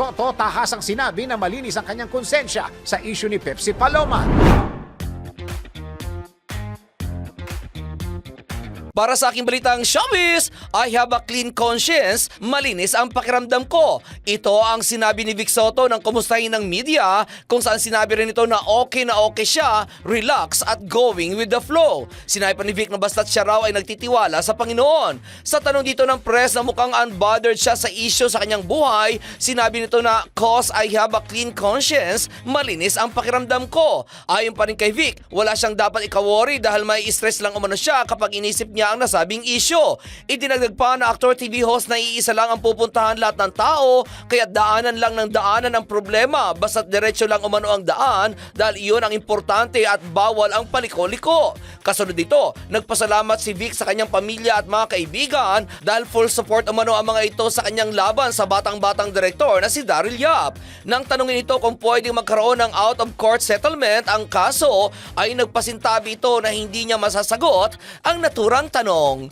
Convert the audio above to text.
Soto tahasang sinabi na malinis ang kanyang konsensya sa issue ni Pepsi Paloma. Para sa aking balitang showbiz, I have a clean conscience, malinis ang pakiramdam ko. Ito ang sinabi ni Vic Soto ng kumustahin ng media kung saan sinabi rin ito na okay na okay siya, relax at going with the flow. Sinabi pa ni Vic na basta't siya raw ay nagtitiwala sa Panginoon. Sa tanong dito ng press na mukhang unbothered siya sa issue sa kanyang buhay, sinabi nito na cause I have a clean conscience, malinis ang pakiramdam ko. Ayon pa rin kay Vic, wala siyang dapat ikaworry dahil may stress lang umano siya kapag inisip niya ang nasabing issue. Idinagdag pa na actor TV host na iisa lang ang pupuntahan lahat ng tao kaya daanan lang ng daanan ang problema basta't diretso lang umano ang daan dahil iyon ang importante at bawal ang paliko-liko. Kasunod dito, nagpasalamat si Vic sa kanyang pamilya at mga kaibigan dahil full support umano ang mga ito sa kanyang laban sa batang-batang direktor na si Daryl Yap. Nang tanungin ito kung pwedeng magkaroon ng out-of-court settlement ang kaso ay nagpasintabi ito na hindi niya masasagot ang naturang tanong.